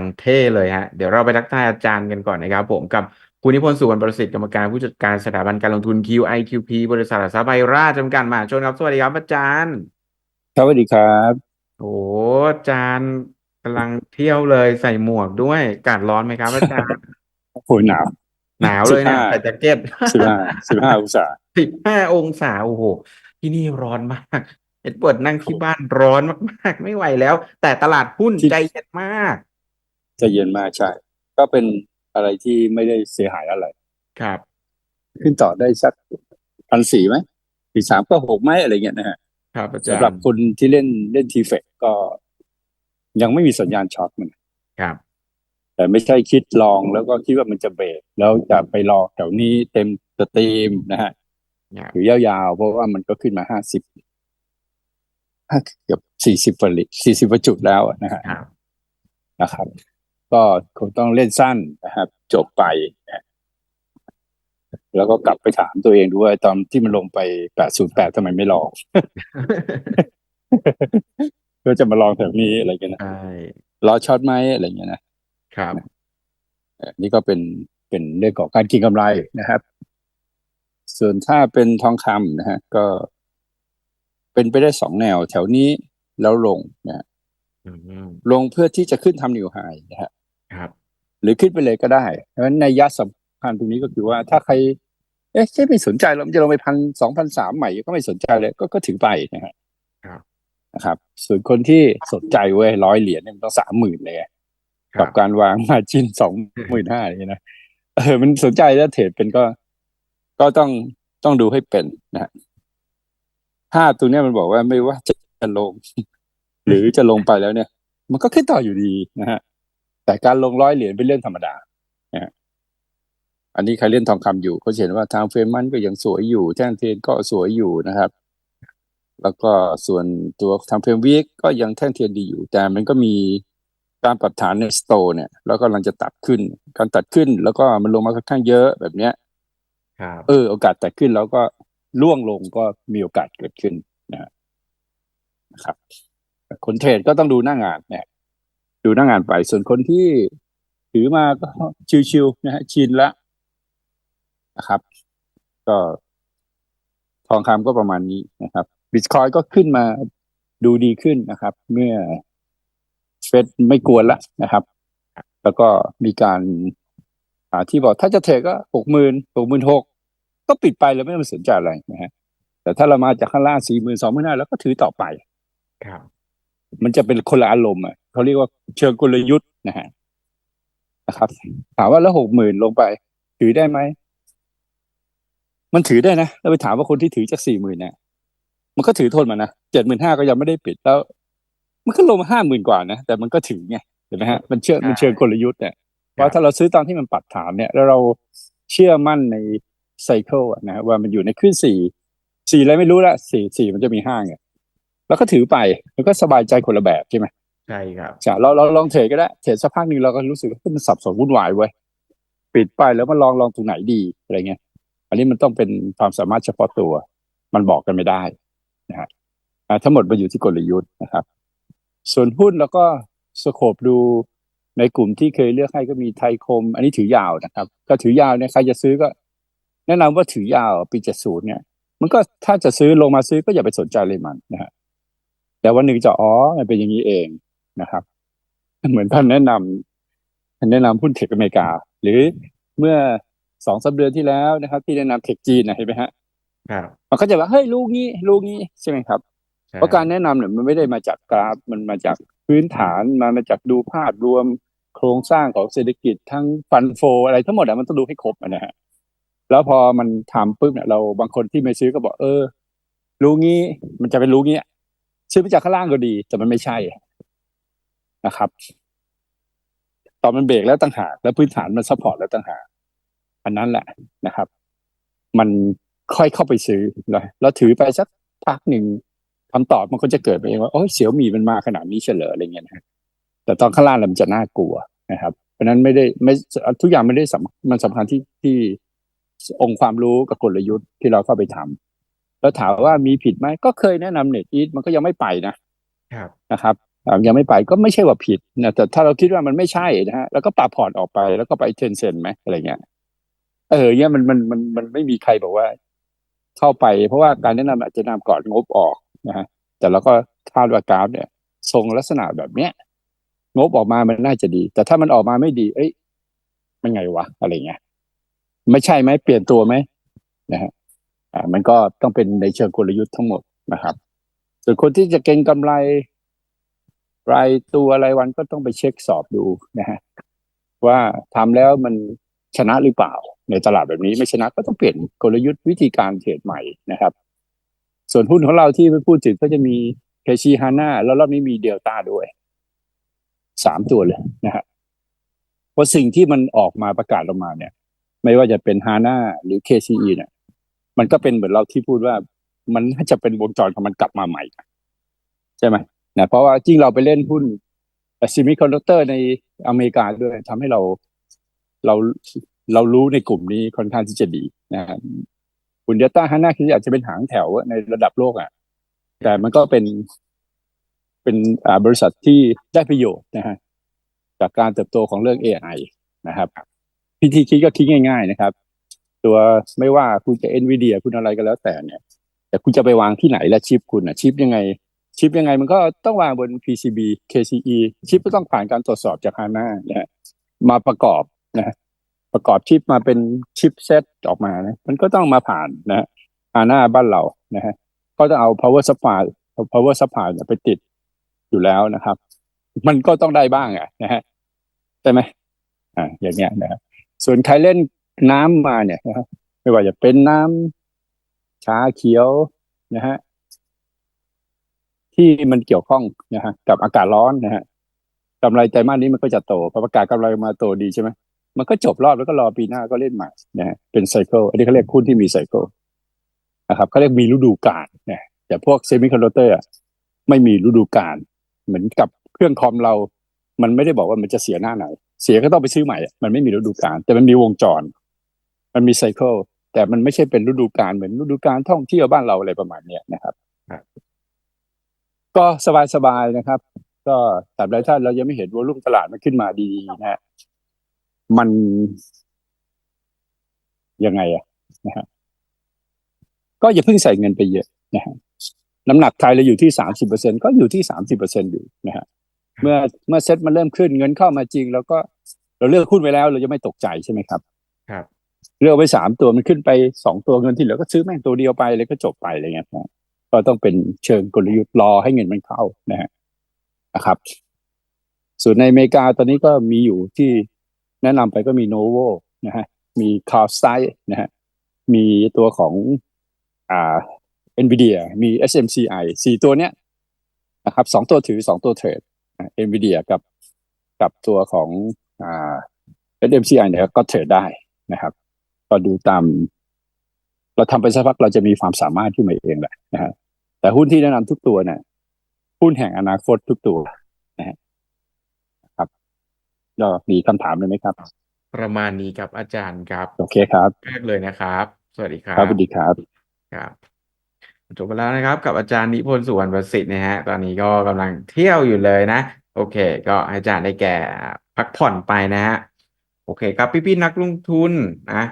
งเท่เลยฮะ เดี๋ยวเราไปทักทายอาจารย์กันก่อนนะครับผมกับคุณนิพนธ์สุวรรณประสิทธิ์กรรมการผู้จัดการสถาบันการลงทุน QIQP บริษัทหลักทรัพย์ไบราชจำกัดมหาชนครับ สวัสดีครับอาจารย์ครับสวัสดีครับโอ้อาจารย์กำลังเที่ยวเลยใส่หมวกด้วยอากาศร้อนไหมครับอาจารย์โอ้โหหนาวหนาวเลยเนี่ย15ใส่แจ็คเก็ตสิบห้าสิบห้าองศาสิบห้าองศาโอ้โหที่นี่ร้อนมากเอ็ดเวิร์ดนั่งที่บ้านร้อนมาก ๆ ไม่ไหวแล้ว แต่ตลาดหุ้นที่ใจเย็นมาก จะเย็นมากใช่ ก็เป็นอะไรที่ไม่ได้เสียหายอะไร ครับ ขึ้นต่อได้สักพันสี่ไหมสี่สามก็หกไหมอะไรเงี้ยนะฮะครับอาจารสำหรับย์คนที่เล่นเล่นทีเฟกก็ยังไม่มีสัญญาณช็อตมันครับ แต่ไม่ใช่คิดลองแล้วก็คิดว่ามันจะเบรกแล้วจะไปรอแถวนี้เต็มสตรีมนะฮะครับหรือยาวๆ เพราะว่ามันก็ขึ้นมาห้าสิบเกือบสี่สิบฟลิสี่สิบจุดแล้วนะฮะครับนะครับ ก็คงต้องเล่นสั้นนะครับ จบไปนะแล้วก็กลับไปถามตัวเองดูว่าตอนที่มันลงไปแปดศูนย์แปดทำไมไม่ลองเพื่อจะมาลองแถวนี้อะไรกันนะใช่รอช็อตไหมอะไรเงี้ยนะครับเอ่อนี่ก็เป็นเป็นเรื่องของการกินกำไรนะครับ ส่วนถ้าเป็นทองคำนะฮะ ก็เป็นไปได้สองแนว แถวนี้แล้วลงนะฮะอืมลงเพื่อที่จะขึ้นทำนิวไฮนะฮะครับ หรือขึ้นไปเลยก็ได้เพราะฉะนั้นในยยะสำคัญตรงนี้ก็คือว่าถ้าใคร เอ๊ะไม่สนใจเราจะลงไปพันสองพันสามใหม่ก็ไม่สนใจเลยก็ก็ถือไปนะฮะครับนะครับ ส่วนคนที่สนใจเว้ยร้อยเหรียญเนี่ยมันต้องสามหมื่นเลยอะคกัรับบการวางมาจินสองหมื่นห้าอย่างเงี้ยนะเออมันสนใจแล้วเทรดเป็นก็ก็ต้องต้องดูให้เป็นนะฮะถ้าตรงเนี้ยมันบอกว่าไม่ว่าจะจะลง หรือจะลงไปแล้วเนี่ย มันก็ขึ้นต่ออยู่ดีนะฮะ แต่การลงร้อยเหรียญเป็นเรื่องธรรมดานะฮะอันนี้ใครเล่นทองคำอยู่ก็จะเห็นว่าทางเฟรมมันก็ยังสวยอยู่ แท่งเทรนก็สวยอยู่นะครับ แล้วก็ส่วนตัวทางเฟรมวีคก็ยังแท่งเทียนดีอยู่ แต่มันก็มีการปรับฐานในสโตเนี่ยแล้วก็กำลังจะตัดขึ้น การตัดขึ้นแล้วก็มันลงมาค่อนข้างเยอะแบบเนี้ยครับเออ โอกาสตัดขึ้นแล้วก็ล่วงลงก็มีโอกาสเกิดขึ้นนะฮะนะครับ คนเทรดก็ต้องดูหน้างานเนี่ย ดูหน้างานไป ส่วนคนที่ถือมาก็ชิวๆนะฮะชินละนะครับ ก็ทองคำก็ประมาณนี้นะครับบิตคอยก็ขึ้นมาดูดีขึ้นนะครับ เมื่อเฟดไม่กวนละนะครับ แล้วก็มีการอ่าที่บอกถ้าจะเทรดก็หกหมื่นหกหมื่นหกก็ปิดไปแล้วไม่ต้องสนใจอะไรนะฮะแต่ถ้าเรามาจากข้างล่างสี่หมื่นสองหมื่นห้าแล้วก็ถือต่อไปครับ มันจะเป็นคนละอารมณ์อะ เขาเรียกว่าเชิงกลยุทธ์นะฮะนะครับ ถามว่าแล้วหกหมื่นลงไป ถือได้ไหมมันถือได้นะแล้วไปถามว่าคนที่ถือจากสี่หมื่นเนี่ยมันก็ถือทนมานะเจ็ดหมื่นห้าก็ยังไม่ได้ปิดแล้ว มันก็ลงมาห้าหมื่นกว่านะแต่มันก็ถือไงเห็นไหมฮะมันเชื่อมันเชิงกลยุทธ์เนี่ยเพราะถ้าเราซื้อตอนที่มันปัดฐานเนี่ยแล้วเราเชื่อมั่นในไซเคิลอะนะว่ามันอยู่ในขึ้นสี่สี่อะไรไม่รู้ละสี่สี่มันจะมีห้าไงแล้วก็ถือไป แล้วก็สบายใจคนละแบบใช่ไหม ใช่ครับใช่เราเราลองเทรดก็ได้เทรดสักพักหนึ่งเราก็รู้สึกว่ามันสับสนวุ่นวายเว้ยปิดไปแล้วมาลองลองตรงไหนดีอะไรเงี้ยอันนี้มันต้องเป็นความสามารถเฉพาะตัว มันบอกกันไม่ได้นะฮะทั้งหมดมันอยู่ที่กลยุทธ์นะครับ ส่วนหุ้นแล้วก็สโคบดูในกลุ่มที่เคยเลือกให้ก็มีไทยคม อันนี้ถือยาวนะครับ ก็ถือยาวเนี่ยใครจะซื้อก็ แนะนำว่าถือยาวปีเจ็ดศูนย์เนี่ย มันก็ถ้าจะซื้อลงมาซื้อก็อย่าไปสนใจเลยมันนะฮะแต่วันหนึ่งจะอ๋อมันเป็นอย่างนี้เอง นะครับ เหมือนท่านแนะนำท่านแนะนำหุ้นเทคอเมริกา หรือเมื่อสองสามเดือนที่แล้วนะครับ ที่แนะนำเทคจีนนะเห็นไหมฮะครับมันก็จะว่าเฮ้ยลูกนี้ลูกนี้ใช่ไหมครับใช่เพราะการแนะนำเนี่ยมันไม่ได้มาจากกราฟมันมาจากพื้นฐานมามาจากดูภาพรวมโครงสร้างของเศรษฐกิจทั้งฟันโฟ อะไรทั้งหมดอะมันต้องดูให้ครบอะนะฮะแล้วพอมันทำปุ๊บเนี่ยเราบางคนที่ไม่ซื้อก็บอกเออรู้งี้มันจะเป็นรู้งี้ซื้อมาจากข้างล่างก็ดี แต่มันไม่ใช่ นะครับ ตอนมันเบรกแล้วต่างหากแล้วพื้นฐานมันซัพพอร์ตแล้วต่างหากอันนั้นแหละนะครับ มันค่อยเข้าไปซื้อแล้วแล้วถือไปสักพักหนึ่งคำตอบมันก็จะเกิดไปเองว่าโอ้ยเสี่ยวมีมันมาขนาดนี้เฉลยอะไรเงี้ยนะแต่ตอนข้างล่างมันจะน่ากลัวนะครับ เพราะฉะนั้นไม่ได้ไม่ทุกอย่างไม่ได้สำมันสำคัญที่ที่องค์ความรู้กับกลยุทธ์ที่เราเข้าไปทำแล้วถามว่ามีผิดไหมก็เคยแนะนำเน็ตอีทมันก็ยังไม่ไปนะครับนะครับอ่า ยังไม่ไปก็ไม่ใช่ว่าผิดนะแต่ถ้าเราคิดว่ามันไม่ใช่นะฮะแล้วก็ปรับพอร์ตออกไปแล้วก็ไปเทนเซนไหมอะไรเงี้ยเออเนี่ยมันมันมันมันไม่มีใครบอกว่า เข้าไป เพราะว่าการแนะนำอาจจะนำก่อนงบออกนะฮะแต่เราก็คาดว่ากราฟเนี่ย ทรงลักษณะแบบเนี้ยงบออกมามันน่าจะดี แต่ถ้ามันออกมาไม่ดี เอ้ยมันไงวะอะไรเงี้ยไม่ใช่ไหมเปลี่ยนตัวไหมนะฮะอ่ามันก็ต้องเป็นในเชิงกลยุทธ์ทั้งหมดนะครับ ส่วนคนที่จะเก็งกำไร รายตัวรายวันก็ต้องไปเช็คสอบดูนะฮะว่าทำแล้วมันชนะหรือเปล่า ในตลาดแบบนี้ไม่ชนะก็ต้องเปลี่ยนกลยุทธ์วิธีการเทรดใหม่นะครับ ส่วนหุ้นของเราที่ไปพูดถึงก็จะมีเคชีฮาน่าแล้วรอบนี้มีเดลต้าด้วยสามตัวเลยนะฮะเพราะสิ่งที่มันออกมาประกาศออกมาเนี่ย ไม่ว่าจะเป็นฮาน่าหรือ KCE เนี่ยมันก็เป็นเหมือนเราที่พูดว่ามันน่าจะเป็นวงจรของมันกลับมาใหม่ใช่ไหม นะเพราะว่าจริงเราไปเล่นหุ้นซิมิคอนดักเตอร์ในอเมริกาด้วยทำให้เราเราเรารู้ในกลุ่มนี้ค่อนข้างที่จะดีนะฮะหุ้นเดลต้าฮาน่าคืออาจจะเป็นหางแถวในระดับโลกอะ แต่มันก็เป็นเป็นบริษัทที่ได้ประโยชน์นะฮะจากการเติบโตของเรื่อง AI นะครับ พิธีคิดก็คิดง่าย ๆ นะครับ ตัวไม่ว่าคุณจะ NVIDIA คุณอะไรก็แล้วแต่เนี่ย แต่คุณจะไปวางที่ไหนและชิปคุณอะชิปยังไง ชิปยังไงมันก็ต้องวางบน PCB KCE ชิปก็ต้องผ่านการตรวจสอบจากฮาน่านะมาประกอบนะฮะประกอบชิปมาเป็นชิปเซตออกมานะมันก็ต้องมาผ่านนะฮะฮาน่าบ้านเรานะฮะก็จะเอา power supply power supply เนี่ยไปติดอยู่แล้วนะครับ มันก็ต้องได้บ้างอะนะฮะใช่ไหมอ่าอย่างเงี้ยนะฮะส่วนใครเล่นน้ำมาเนี่ยนะครับไม่ว่าจะเป็นน้ำชาเขียวนะฮะ ที่มันเกี่ยวข้องนะฮะกับอากาศร้อนนะฮะกำไรไตรมาสนี้มันก็จะโตพอประกาศกำไรมาโตดีใช่ไหมมันก็จบรอบแล้วก็รอปีหน้าก็เล่นใหม่นะฮะเป็นไซเคิลอันนี้เขาเรียกหุ้นที่มีไซเคิลนะครับเขาเรียกมีฤดูกาลนะแต่พวกเซมิคอนดักเตอร์ไม่มีฤดูกาลเหมือนกับเครื่องคอมเรา มันไม่ได้บอกว่ามันจะเสียหน้าไหน เสียก็ต้องไปซื้อใหม่อะมันไม่มีฤดูกาลแต่มันมีวงจร มันมีไซเคิลแต่มันไม่ใช่เป็นฤดูกาลเหมือนฤดูกาลท่องเที่ยวบ้านเราอะไรประมาณเนี้ยนะครับ ก็สบายๆนะครับ ก็แต่ใดถ้าเรายังไม่เห็นวอลุ่มตลาดมันขึ้นมาดีๆนะฮะมันยังไงอะนะฮะก็อย่าเพิ่งใส่เงินไปเยอะนะฮะน้ำหนักไทยเราอยู่ที่สามสิบเปอร์เซ็นก็อยู่ที่สามสิบเปอร์เซ็นอยู่นะฮะเมื่อเมื่อเซ็ตมันเริ่มขึ้นเงินเข้ามาจริงแล้วก็เราเลือกหุ้นไว้แล้ว เราจะไม่ตกใจใช่ไหมครับ ครับ เลือกไปสามตัวมันขึ้นไปสองตัวเงินที่เหลือก็ซื้อแม่งตัวเดียวไปเลยก็จบไปอะไรเงี้ยนะ ก็ต้องเป็นเชิงกลยุทธ์รอให้เงินมันเข้านะฮะนะครับ ส่วนในอเมริกาตอนนี้ก็มีอยู่ที่แนะนำไปก็มีโนโวนะฮะมีคาร์ไซนะฮะมีตัวของอ่า NVIDIA มี SMCI สี่ตัวเนี้ยนะครับสองตัวถือสองตัวเทรดเอ่า NVIDIA กับกับตัวของอ่า SMCI เนี่ยก็เทรดได้นะครับ ก็ดูตาม เราทำไปสักพักเราจะมีความสามารถขึ้นมาเองแหละนะฮะแต่หุ้นที่แนะนำทุกตัวเนี่ยหุ้นแห่งอนาคตทุกตัวนะฮะครับก็มีคำถามเลยไหมครับ ประมาณนี้ครับอาจารย์ครับ โอเคครับแรกเลยนะครับ สวัสดีครัครับบสวัสดีครับครับจบไปแล้วนะครับ กับอาจารย์นิพนธ์สุวรรณประสิทธิ์นะฮะตอนนี้ก็กำลังเที่ยวอยู่เลยนะ โอเค ก็ให้อาจารย์ได้แก่พักผ่อนไปนะฮะโอเคครับพี่ๆนักลงทุนนะ